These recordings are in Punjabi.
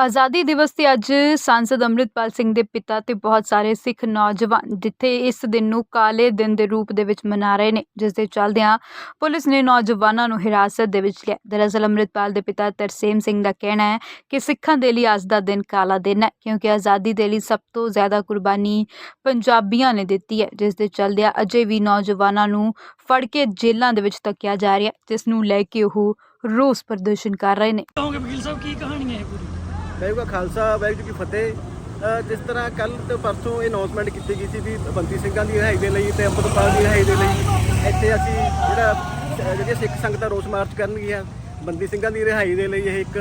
ਆਜ਼ਾਦੀ ਦਿਵਸ ਤੇ ਅੱਜ ਸਾਂਸਦ ਅੰਮ੍ਰਿਤਪਾਲ ਸਿੰਘ ਦੇ ਪਿਤਾ ਤੇ ਬਹੁਤ ਸਾਰੇ ਸਿੱਖ ਨੌਜਵਾਨ ਜਿੱਥੇ ਇਸ ਦਿਨ ਨੂੰ ਕਾਲੇ ਦਿਨ ਦੇ ਰੂਪ ਦੇ ਵਿੱਚ ਮਨਾ ਰਹੇ ਨੇ, ਜਿਸ ਦੇ ਚੱਲਦਿਆਂ ਪੁਲਿਸ ਨੇ ਨੌਜਵਾਨਾਂ ਨੂੰ ਹਿਰਾਸਤ ਦੇ ਵਿੱਚ ਲਿਆ। ਦਰਅਸਲ ਅੰਮ੍ਰਿਤਪਾਲ ਦੇ ਪਿਤਾ ਤਰਸੇਮ ਸਿੰਘ ਦਾ ਕਹਿਣਾ ਹੈ ਕਿ ਸਿੱਖਾਂ ਦੇ ਲਈ ਅੱਜ ਦਾ ਦਿਨ ਕਾਲਾ ਦਿਨ ਹੈ, ਕਿਉਂਕਿ ਆਜ਼ਾਦੀ ਦੇ ਲਈ ਸਭ ਤੋਂ ਜ਼ਿਆਦਾ ਕੁਰਬਾਨੀ ਪੰਜਾਬੀਆਂ ਨੇ ਦਿੱਤੀ ਹੈ, ਜਿਸ ਦੇ ਚੱਲਦਿਆਂ ਅਜੇ ਵੀ ਨੌਜਵਾਨਾਂ ਨੂੰ ਫੜ ਕੇ ਜੇਲ੍ਹਾਂ ਦੇ ਵਿੱਚ ਧੱਕਿਆ ਜਾ ਰਿਹਾ ਜਿਸ ਨੂੰ ਲੈ ਕੇ ਉਹ ਰੋਸ ਪ੍ਰਦਰਸ਼ਨ ਕਰ ਰਹੇ ਨੇ। ਕਹੋਗੇ ਵਕੀਲ ਸਾਹਿਬ, ਕੀ ਕਹਾਣੀ ਹੈ ਪੂਰੀ? ਵਾਹਿਗੁਰੂ ਕਾ ਖਾਲਸਾ ਵਾਹਿਗੁਰੂ ਜੀ ਕੀ ਫਤਿਹ। ਜਿਸ ਤਰ੍ਹਾਂ ਕੱਲ ਤੇ ਪਰਸੋਂ ਇਹ ਅਨਾਉਂਸਮੈਂਟ ਕੀਤੀ ਗਈ ਸੀ ਵੀ ਬੰਦੀ ਸਿੰਘਾਂ ਦੀ ਰਿਹਾਈ ਦੇ ਲਈ ਤੇ ਅੰਮ੍ਰਿਤਪਾਲ ਦੀ ਰਿਹਾਈ ਦੇ ਲਈ। ਇੱਥੇ ਅਸੀਂ ਜਿਹੜਾ ਅ, ਜਿਹੜੀਆਂ ਸਿੱਖ ਸੰਗਤਾਂ ਰੋਸ ਮਾਰਚ ਕਰਨਗੀਆਂ ਬੰਦੀ ਸਿੰਘਾਂ ਦੀ ਰਿਹਾਈ ਦੇ ਲਈ ਇਹ ਇੱਕ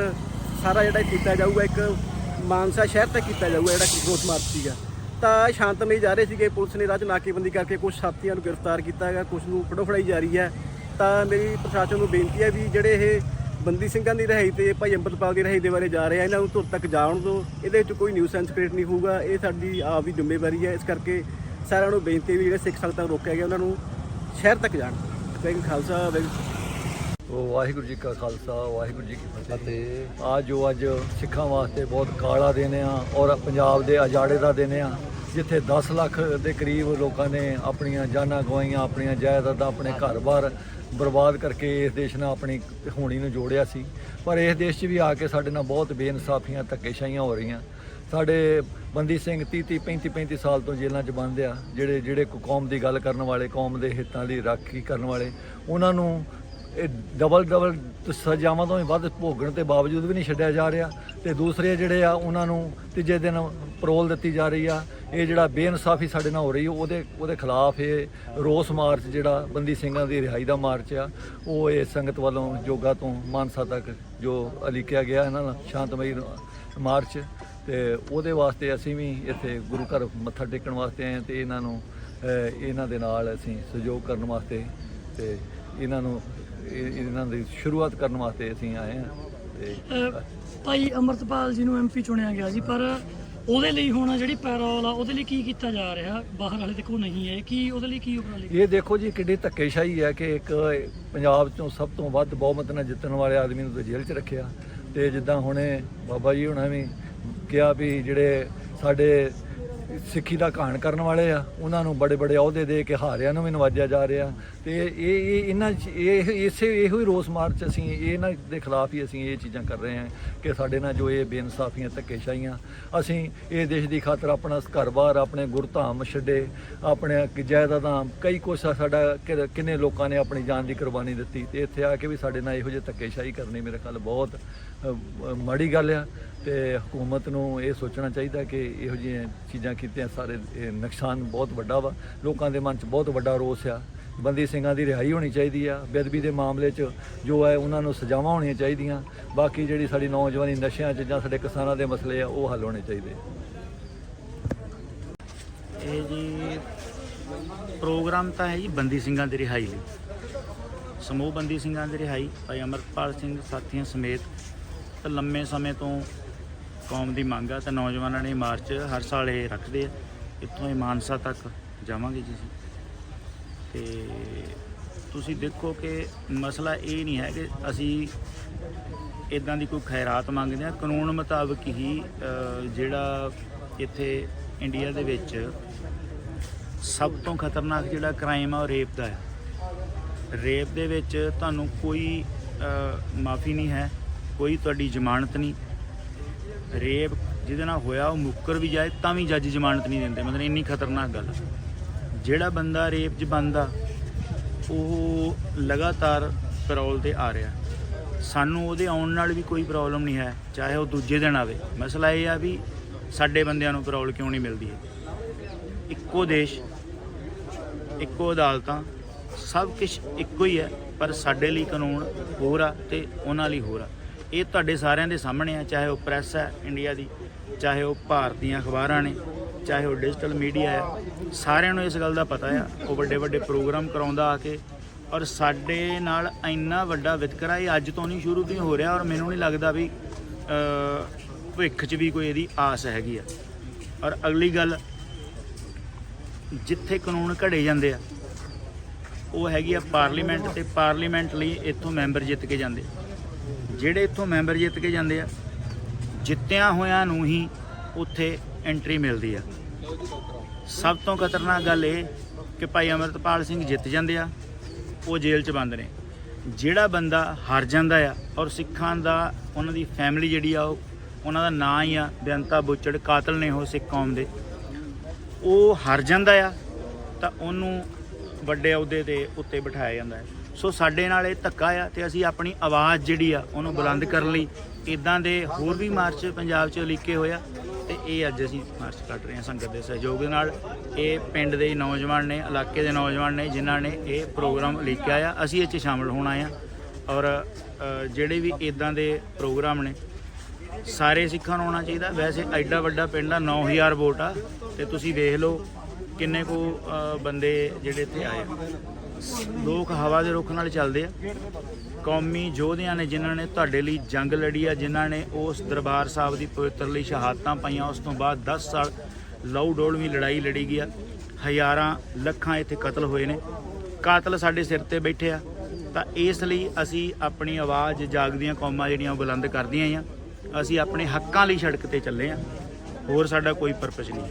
ਸਾਰਾ ਜਿਹੜਾ ਕੀਤਾ ਜਾਊਗਾ ਇੱਕ ਮਾਨਸਾ ਸ਼ਹਿਰ ਤੱਕ ਕੀਤਾ ਜਾਊਗਾ ਜਿਹੜਾ ਰੋਸ ਮਾਰਚ ਸੀਗਾ। ਤਾਂ ਸ਼ਾਂਤਮਈ ਜਾ ਰਹੇ ਸੀਗੇ ਪੁਲਿਸ ਨੇ ਰਾਜ ਨਾਕੇਬੰਦੀ ਕਰਕੇ ਕੁਝ ਸਾਥੀਆਂ ਨੂੰ ਗ੍ਰਿਫਤਾਰ ਕੀਤਾ ਹੈਗਾ ਕੁਝ ਨੂੰ ਫੜੋ ਫੜਾਈ ਜਾ ਰਹੀ ਹੈ। ਤਾਂ ਮੇਰੀ ਪ੍ਰਸ਼ਾਸਨ ਨੂੰ ਬੇਨਤੀ ਹੈ ਵੀ ਜਿਹੜੇ ਇਹ ਬੰਦੀ ਸਿੰਘਾਂ ਦੀ ਰਿਹਾਈ ਤੇ ਭਾਈ ਅੰਮ੍ਰਿਤਪਾਲ ਦੀ ਰਿਹਾਈ ਦੇ ਬਾਰੇ ਜਾ ਰਿਹਾ, ਇਹਨਾਂ ਨੂੰ ਧੁਰ ਤੱਕ ਜਾਣ ਦਿਓ। ਇਹਦੇ ਵਿੱਚ ਕੋਈ ਨਿਊਜ਼ ਸੈਂਸ ਕ੍ਰੀਏਟ ਨਹੀਂ ਹੋਊਗਾ। ਇਹ ਸਾਡੀ ਆਪ ਦੀ ਜ਼ਿੰਮੇਵਾਰੀ ਹੈ। ਇਸ ਕਰਕੇ ਸਾਰਿਆਂ ਨੂੰ ਬੇਨਤੀ ਵੀ ਜਿਹੜੇ ਸਿੱਖ ਸੰਗਤਾਂ ਨੂੰ ਰੋਕਿਆ ਗਿਆ, ਉਹਨਾਂ ਨੂੰ ਸ਼ਹਿਰ ਤੱਕ ਜਾਣ। ਵਾਹਿਗੁਰੂ ਖਾਲਸਾ, ਵਾਹਿਗੁਰੂ ਉਹ ਵਾਹਿਗੁਰੂ ਜੀ ਕਾ ਖਾਲਸਾ ਵਾਹਿਗੁਰੂ ਜੀ ਕੀ ਫਤਿਹ। ਆ ਜੋ ਅੱਜ ਸਿੱਖਾਂ ਵਾਸਤੇ ਬਹੁਤ ਕਾਲਾ ਦਿਨ ਆ ਔਰ ਪੰਜਾਬ ਦੇ ਅਜਾੜੇ ਦਾ ਦਿਨ ਆ ਜਿੱਥੇ 10 ਲੱਖ ਦੇ ਕਰੀਬ ਲੋਕਾਂ ਨੇ ਆਪਣੀਆਂ ਜਾਨਾਂ ਗਵਾਈਆਂ ਆਪਣੀਆਂ ਜਾਇਦਾਦਾਂ ਆਪਣੇ ਘਰ-ਬਾਰ ਬਰਬਾਦ ਕਰਕੇ ਇਸ ਦੇਸ਼ ਨਾਲ ਆਪਣੀ ਹੋਣੀ ਨੂੰ ਜੋੜਿਆ ਸੀ। ਪਰ ਇਸ ਦੇਸ਼ 'ਚ ਵੀ ਆ ਕੇ ਸਾਡੇ ਨਾਲ ਬਹੁਤ ਬੇਇਨਸਾਫੀਆਂ ਧੱਕੇਸ਼ਾਹੀਆਂ ਹੋ ਰਹੀਆਂ। ਸਾਡੇ ਬੰਦੀ ਸਿੰਘ 30 30 35 35 ਸਾਲ ਤੋਂ ਜੇਲ੍ਹਾਂ 'ਚ ਬੰਦ ਆ ਜਿਹੜੇ ਜਿਹੜੇ ਕੌਮ ਦੀ ਗੱਲ ਕਰਨ ਵਾਲੇ ਕੌਮ ਦੇ ਹਿੱਤਾਂ ਦੀ ਰਾਖੀ ਕਰਨ ਵਾਲੇ ਉਹਨਾਂ ਨੂੰ ਇਹ ਡਬਲ ਡਬਲ ਸਜ਼ਾਵਾਂ ਤੋਂ ਵੀ ਵੱਧ ਭੋਗਣ ਤੇ ਬਾਵਜੂਦ ਵੀ ਨਹੀਂ ਛੱਡਿਆ ਜਾ ਰਿਹਾ। ਤੇ ਦੂਸਰੇ ਜਿਹੜੇ ਆ, ਉਹਨਾਂ ਨੂੰ ਤੀਜੇ ਦਿਨ ਪਰੋਲ ਦਿੱਤੀ ਜਾ ਰਹੀ ਆ। ਇਹ ਜਿਹੜਾ ਬੇਇਨਸਾਫੀ ਸਾਡੇ ਨਾਲ ਹੋ ਰਹੀ, ਉਹਦੇ ਉਹਦੇ ਖਿਲਾਫ ਇਹ ਰੋਸ ਮਾਰਚ ਜਿਹੜਾ ਬੰਦੀ ਸਿੰਘਾਂ ਦੀ ਰਿਹਾਈ ਦਾ ਮਾਰਚ ਆ, ਉਹ ਇਹ ਸੰਗਤ ਵੱਲੋਂ ਜੋਗਾ ਤੋਂ ਮਾਨਸਾ ਤੱਕ ਜੋ ਅਲੀਕਿਆ ਗਿਆ ਇਹਨਾਂ ਦਾ ਸ਼ਾਂਤਮਈ ਮਾਰਚ। ਤੇ ਉਹਦੇ ਵਾਸਤੇ ਅਸੀਂ ਵੀ ਇੱਥੇ ਗੁਰੂ ਘਰ ਮੱਥਾ ਟੇਕਣ ਵਾਸਤੇ ਆਏ ਹਾਂ ਤੇ ਇਹਨਾਂ ਨੂੰ ਇਹਨਾਂ ਦੇ ਨਾਲ ਅਸੀਂ ਸਹਿਯੋਗ ਕਰਨ ਵਾਸਤੇ ਤੇ ਇਹਨਾਂ ਨੂੰ ਇਹਨਾਂ ਦੀ ਸ਼ੁਰੂਆਤ ਕਰਨ ਵਾਸਤੇ ਅਸੀਂ ਆਏ ਹਾਂ ਤੇ ਭਾਈ ਅਮਰਤਪਾਲ ਜੀ ਨੂੰ ਐਮਪੀ ਚੁਣਿਆ ਗਿਆ ਸੀ ਪਰ ਉਹਦੇ ਲਈ ਹੁਣ ਜਿਹੜੀ ਪੈਰੋਲ ਆ ਉਹਦੇ ਲਈ ਕੀ ਕੀਤਾ ਜਾ ਰਿਹਾ? ਬਾਹਰ ਵਾਲੇ ਦੇ ਕੋਲ ਨਹੀਂ ਹੈ। ਕੀ ਉਹਦੇ ਲਈ ਕੀ ਉਪਰਾਲੇ ਇਹ ਦੇਖੋ ਜੀ ਕਿੱਡੀ ਧੱਕੇਸ਼ਾਹੀ ਹੈ ਕਿ ਇੱਕ ਪੰਜਾਬ ਚੋਂ ਸਭ ਤੋਂ ਵੱਧ ਬਹੁਮਤ ਨਾਲ ਜਿੱਤਣ ਵਾਲੇ ਆਦਮੀ ਨੂੰ ਤਾਂ ਜੇਲ੍ਹ 'ਚ ਰੱਖਿਆ। ਤੇ ਜਿੱਦਾਂ ਹੁਣੇ ਬਾਬਾ ਜੀ ਹੁਣਾਂ ਵੀ ਕਿਹਾ ਵੀ ਜਿਹੜੇ ਸਾਡੇ ਸਿੱਖੀ ਦਾ ਘਾਣ ਕਰਨ ਵਾਲੇ ਆ, ਉਹਨਾਂ ਨੂੰ ਬੜੇ ਬੜੇ ਅਹੁਦੇ ਦੇ ਕੇ ਹਾਰਿਆਂ ਨੂੰ ਵੀ ਨਵਾਜਿਆ ਜਾ ਰਿਹਾ। ਤੇ ਇਹ ਇਹ ਇਹਨਾਂ 'ਚ, ਇਹ ਇਸੇ, ਇਹੋ ਹੀ ਰੋਸ ਮਾਰਚ ਅਸੀਂ ਇਹਨਾਂ ਦੇ ਖਿਲਾਫ ਹੀ ਅਸੀਂ ਇਹ ਚੀਜ਼ਾਂ ਕਰ ਰਹੇ ਹਾਂ ਕਿ ਸਾਡੇ ਨਾਲ ਜੋ ਇਹ ਬੇਇਨਸਾਫੀਆਂ, ਧੱਕੇਸ਼ਾਹੀਆਂ, ਅਸੀਂ ਇਹ ਦੇਸ਼ ਦੀ ਖਾਤਰ ਆਪਣਾ ਘਰ-ਬਾਰ, ਆਪਣੇ ਗੁਰਧਾਮ ਛੱਡੇ, ਆਪਣੇ ਕ- ਜਾਇਦਾਦਾਂ, ਕਈ ਕੁਛ ਆ ਸਾਡਾ ਕਿ- ਕਿੰਨੇ ਲੋਕਾਂ ਨੇ ਆਪਣੀ ਜਾਨ ਦੀ ਕੁਰਬਾਨੀ ਦਿੱਤੀ ਤੇ ਇੱਥੇ ਆ ਕੇ ਵੀ ਸਾਡੇ ਨਾਲ ਇਹੋ ਜਿਹੇ ਧੱਕੇਸ਼ਾਹੀ ਕਰਨੀ ਮੇਰੇ ਖਿਆਲ ਬਹੁਤ ਮਾੜੀ ਗੱਲ ਆ ਤੇ ਹਕੂਮਤ ਨੂੰ ਇਹ ਸੋਚਣਾ ਚਾਹੀਦਾ ਕਿ ਇਹੋ ਜਿਹੀਆਂ ਚੀਜ਼ਾਂ ਕੀਤੀਆਂ ਸਾਰੇ, ਇਹ ਨੁਕਸਾਨ ਬਹੁਤ ਵੱਡਾ ਵਾ। ਲੋਕਾਂ ਦੇ ਮਨ 'ਚ ਬਹੁਤ ਵੱਡਾ ਰੋਸ ਆ। ਬੰਦੀ ਸਿੰਘਾਂ ਦੀ ਰਿਹਾਈ ਹੋਣੀ ਚਾਹੀਦੀ ਆ। ਬੇਅਦਬੀ ਦੇ ਮਾਮਲੇ 'ਚ ਜੋ ਹੈ, ਉਹਨਾਂ ਨੂੰ ਸਜ਼ਾਵਾਂ ਹੋਣੀਆਂ ਚਾਹੀਦੀਆਂ। ਬਾਕੀ ਜਿਹੜੀ ਸਾਡੀ ਨੌਜਵਾਨੀ ਨਸ਼ਿਆਂ 'ਚ ਜਾਂ ਸਾਡੇ ਕਿਸਾਨਾਂ ਦੇ ਮਸਲੇ ਆ, ਉਹ ਹੱਲ ਹੋਣੇ ਚਾਹੀਦੇ। ਇਹ ਜੀ ਪ੍ਰੋਗਰਾਮ ਤਾਂ ਹੈ ਜੀ ਬੰਦੀ ਸਿੰਘਾਂ ਦੀ ਰਿਹਾਈ ਲਈ। ਸਮੂਹ ਬੰਦੀ ਸਿੰਘਾਂ ਦੀ ਰਿਹਾਈ, ਭਾਈ ਅਮਰਪਾਲ ਸਿੰਘ ਸਾਥੀਆਂ ਸਮੇਤ ਲੰਮੇ ਸਮੇਂ ਤੋਂ ਕੌਮ ਦੀ ਮੰਗ ਆ, ਤੇ ਨੌਜਵਾਨਾਂ ਨੇ ਮਾਰਚ ਹਰ ਸਾਲ ਇਹ ਰੱਖਦੇ ਆ। ਇੱਥੋਂ ਇਹ ਮਾਨਸਾ ਤੱਕ ਜਾਵਾਂਗੇ ਜੀ ਅਸੀਂ। ਤੇ ਤੁਸੀਂ ਦੇਖੋ ਕਿ ਮਸਲਾ ਇਹ ਨਹੀਂ ਹੈ ਕਿ ਅਸੀਂ ਇਦਾਂ ਦੀ ਕੋਈ ਖੈਰਾਤ ਮੰਗਦੇ ਆ ਕਾਨੂੰਨ ਮੁਤਾਬਕ ਹੀ ਜਿਹੜਾ ਇੱਥੇ ਇੰਡੀਆ ਦੇ ਵਿੱਚ ਸਭ ਤੋਂ ਖਤਰਨਾਕ ਜਿਹੜਾ ਕ੍ਰਾਈਮ ਆ, ਉਹ ਰੇਪ ਦਾ ਹੈ ਰੇਪ ਦੇ ਵਿੱਚ ਤੁਹਾਨੂੰ ਕੋਈ ਮਾਫੀ ਨਹੀਂ ਹੈ, ਕੋਈ ਤੁਹਾਡੀ ਜ਼ਮਾਨਤ ਨਹੀਂ। ਰੇਪ ਜਿਹਦੇ ਨਾਲ ਹੋਇਆ, ਉਹ ਮੁੱਕਰ ਵੀ ਜਾਏ, ਤਾਂ ਵੀ ਜੱਜ ਜ਼ਮਾਨਤ ਨਹੀਂ ਦਿੰਦੇ। ਮਤਲਬ ਇੰਨੀ ਖਤਰਨਾਕ ਗੱਲ ਹੈ। ਜਿਹੜਾ ਬੰਦਾ ਰੇਪ 'ਚ ਬੰਦਾ, ਉਹ ਲਗਾਤਾਰ ਪੈਰੋਲ ਤੇ ਆ ਰਿਹਾ। ਸਾਨੂੰ ਉਹਦੇ ਆਉਣ ਨਾਲ ਵੀ ਕੋਈ ਪ੍ਰੋਬਲਮ ਨਹੀਂ ਹੈ, ਚਾਹੇ ਉਹ ਦੂਜੇ ਦਿਨ ਆਵੇ। ਮਸਲਾ ਇਹ ਆ ਵੀ ਸਾਡੇ ਬੰਦਿਆਂ ਨੂੰ ਪੈਰੋਲ ਕਿਉਂ ਨਹੀਂ ਮਿਲਦੀ? ਇੱਕੋ ਦੇਸ਼, ਇੱਕੋ ਅਦਾਲਤਾਂ, ਸਭ ਕੁਝ ਇੱਕੋ ਹੀ ਹੈ, ਪਰ ਸਾਡੇ ਲਈ ਕਾਨੂੰਨ ਹੋਰ ਆ ਤੇ ਉਹਨਾਂ ਲਈ ਹੋਰ ਆ। ਇਹ ਤੁਹਾਡੇ ਸਾਰਿਆਂ ਦੇ ਸਾਹਮਣੇ ਆ, ਚਾਹੇ ਉਹ ਪ੍ਰੈਸ ਹੈ ਇੰਡੀਆ ਦੀ, ਚਾਹੇ ਉਹ ਭਾਰਤੀਆਂ ਅਖਬਾਰਾਂ ਨੇ, ਚਾਹੇ ਉਹ ਡਿਜੀਟਲ ਮੀਡੀਆ ਹੈ, ਸਾਰਿਆਂ ਨੂੰ ਇਸ ਗੱਲ ਦਾ ਪਤਾ ਆ, ਉਹ ਵੱਡੇ ਵੱਡੇ ਪ੍ਰੋਗਰਾਮ ਕਰਾਉਂਦਾ ਆ ਕੇ, ਔਰ ਸਾਡੇ ਨਾਲ ਇੰਨਾ ਵੱਡਾ ਵਿਤਕਰਾ ਇਹ ਅੱਜ ਤੋਂ ਨਹੀਂ, ਸ਼ੁਰੂ ਤੋਂ ਹੋ ਰਿਹਾ, ਔਰ ਮੈਨੂੰ ਨਹੀਂ ਲੱਗਦਾ ਵੀ ਭਵਿੱਖ 'ਚ ਵੀ ਕੋਈ ਇਹਦੀ ਆਸ ਹੈਗੀ ਆ। ਔਰ ਅਗਲੀ ਗੱਲ, ਜਿੱਥੇ ਕਾਨੂੰਨ ਘੜੇ ਜਾਂਦੇ ਆ, ਉਹ ਹੈਗੀ ਆ ਪਾਰਲੀਮੈਂਟ, ਤੇ ਪਾਰਲੀਮੈਂਟ ਲਈ ਇੱਥੋਂ ਮੈਂਬਰ ਜਿੱਤ ਕੇ ਜਾਂਦੇ ਜਿਹੜੇ ਇੱਥੋਂ ਮੈਂਬਰ ਜਿੱਤ ਕੇ ਜਾਂਦੇ ਆ, ਜਿੱਤਿਆਂ ਹੋਇਆਂ ਨੂੰ ਹੀ ਉੱਥੇ ਐਂਟਰੀ ਮਿਲਦੀ ਆ। ਸਭ ਤੋਂ ਖਤਰਨਾਕ ਗੱਲ ਇਹ ਕਿ ਭਾਈ ਅਮਰਤਪਾਲ ਸਿੰਘ ਜਿੱਤ ਜਾਂਦੇ ਆ, ਉਹ ਜੇਲ੍ਹ 'ਚ ਬੰਦ ਨੇ। ਜਿਹੜਾ ਬੰਦਾ ਹਾਰ ਜਾਂਦਾ ਆ ਔਰ ਸਿੱਖਾਂ ਦਾ, ਉਹਨਾਂ ਦੀ ਫੈਮਿਲੀ ਜਿਹੜੀ ਆ ਉਹ, ਉਹਨਾਂ ਦਾ ਨਾਂ ਹੀ ਆ, ਬੇਅੰਤਾ, ਬੁੱਚੜ, ਕਾਤਲ ਨੇ ਉਹ ਸਿੱਖ ਕੌਮ ਦੇ। ਉਹ ਹਾਰ ਜਾਂਦਾ ਆ, ਤਾਂ ਉਹਨੂੰ ਵੱਡੇ ਅਹੁਦੇ ਦੇ ਉੱਤੇ ਬਿਠਾਇਆ ਜਾਂਦਾ ਹੈ ਸੋ ਸਾਡੇ ਨਾਲ ਇਹ ਧੱਕਾ ਆ ਤੇ ਅਸੀਂ ਆਪਣੀ ਆਵਾਜ਼ ਜਿਹੜੀ ਆ ਉਹਨੂੰ ਬੁਲੰਦ ਕਰਨ ਲਈ ਇਦਾਂ ਦੇ ਹੋਰ ਵੀ ਮਾਰਚ ਪੰਜਾਬ 'ਚ ਲਿਖੇ ਹੋਇਆ ਤੇ ਇਹ ਅੱਜ ਅਸੀਂ ਮਾਰਚ ਕੱਢ ਰਹੇ ਹਾਂ ਸੰਗਤ ਦੇ ਸਹਿਯੋਗ ਦੇ ਨਾਲ। ਇਹ ਪਿੰਡ ਦੇ ਨੌਜਵਾਨ ਨੇ, ਇਲਾਕੇ ਦੇ ਨੌਜਵਾਨ ਨੇ ਜਿਨ੍ਹਾਂ ਨੇ ਇਹ ਪ੍ਰੋਗਰਾਮ ਲਿਖਿਆ ਆ। ਅਸੀਂ ਇਹ 'ਚ ਸ਼ਾਮਲ ਹੋਣਾ ਆ ਔਰ ਜਿਹੜੇ ਵੀ ਇਦਾਂ ਦੇ ਪ੍ਰੋਗਰਾਮ ਨੇ, ਸਾਰੇ ਸਿੱਖਾਂ ਨੂੰ ਆਉਣਾ ਚਾਹੀਦਾ। ਵੈਸੇ ਐਡਾ ਵੱਡਾ ਪਿੰਡ ਆ 9000 ਵੋਟ ਆ ਤੇ ਤੁਸੀਂ ਵੇਖ ਲਓ ਕਿੰਨੇ ਕੋ ਬੰਦੇ ਜਿਹੜੇ ਇੱਥੇ ਆਏ ਲੋਕ ਹਵਾ ਦੇ ਰੁੱਖ ਨਾਲ ਚੱਲਦੇ ਆ। ਕੌਮੀ ਯੋਧਿਆਂ ਨੇ ਜਿਨ੍ਹਾਂ ਨੇ ਤੁਹਾਡੇ ਲਈ ਜੰਗ ਲੜੀ ਆ, ਜਿਨ੍ਹਾਂ ਨੇ ਉਸ ਦਰਬਾਰ ਸਾਹਿਬ ਦੀ ਪਵਿੱਤਰ ਲਈ ਸ਼ਹਾਦਤਾਂ ਪਾਈਆਂ, ਉਸ ਤੋਂ ਬਾਅਦ 10 ਸਾਲ ਲਹੂ ਡੋਲਵੀਂ ਲੜਾਈ ਲੜੀ ਗਈ ਆ। ਹਜ਼ਾਰਾਂ ਲੱਖਾਂ ਇੱਥੇ ਕਤਲ ਹੋਏ ਨੇ। ਕਾਤਲ ਸਾਡੇ ਸਿਰ ਤੇ ਬੈਠੇ ਆ। ਤਾਂ ਇਸ ਲਈ ਅਸੀਂ ਆਪਣੀ ਆਵਾਜ਼ ਜਾਗਦੀਆਂ ਕੌਮਾਂ ਜਿਹੜੀਆਂ ਉਹ ਬੁਲੰਦ ਕਰਦੀਆਂ ਆ ਅਸੀਂ ਆਪਣੇ ਹੱਕਾਂ ਲਈ ਸੜਕ ਤੇ ਚੱਲੇ ਆ। ਹੋਰ ਸਾਡਾ ਕੋਈ ਪਰਪਸ ਨਹੀਂ